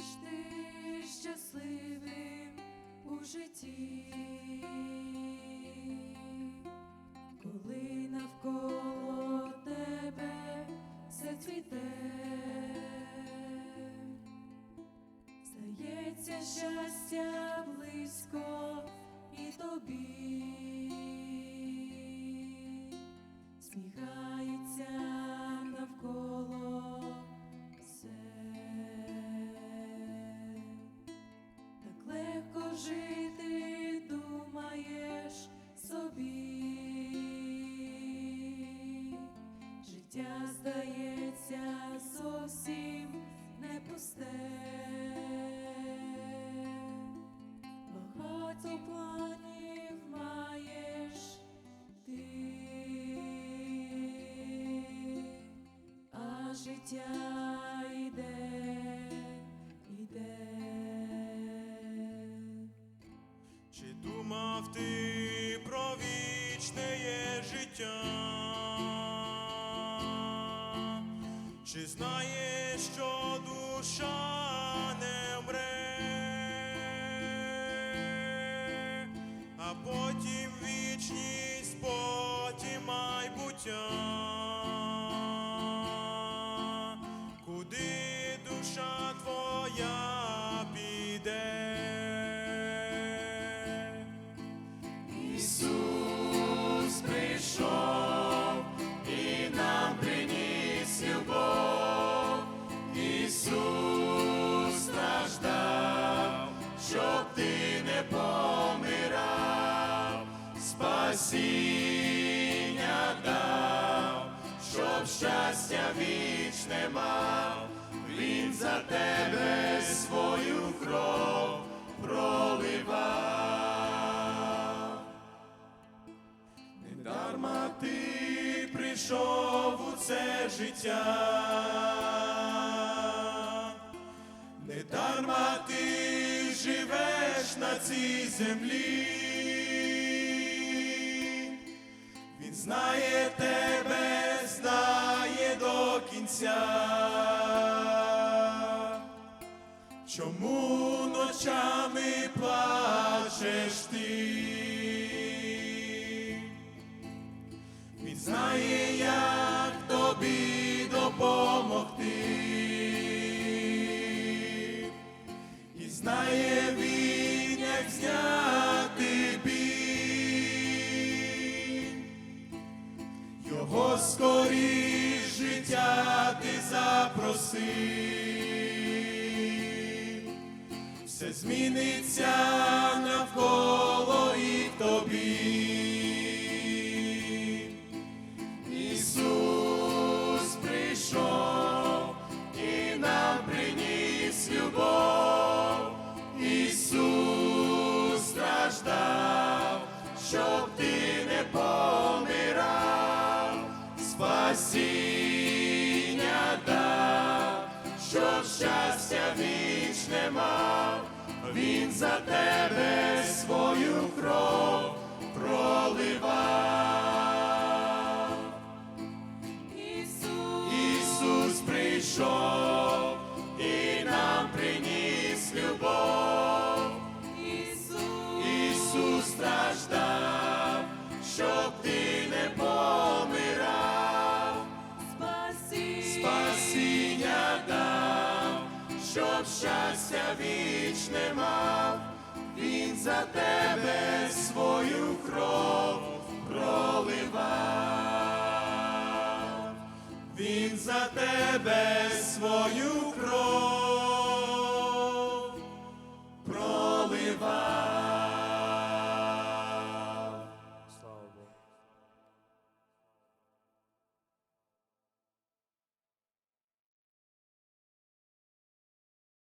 Будеш ти щасливим у житті, коли навколо тебе все цвіте, здається щастя близько Життя здається зовсім не пусте. Багато планів маєш ти, а життя йде, йде. Чи думав ти про вічне життя? Чи знаєш, що душа не вмре, а потім вічність, потім майбуття, спасіння дав, щоб щастя вічне мав, Він за тебе свою кров проливав. Недарма ти прийшов у це життя, недарма ти живеш на цій землі, знає тебе, знає до кінця. Чому ночами плачеш ти? Його життя ти запроси. Все зміниться щастя вічне мав, Він за тебе свою кров щоб щастя вічне мав, Він за тебе свою кров проливав, Він за тебе свою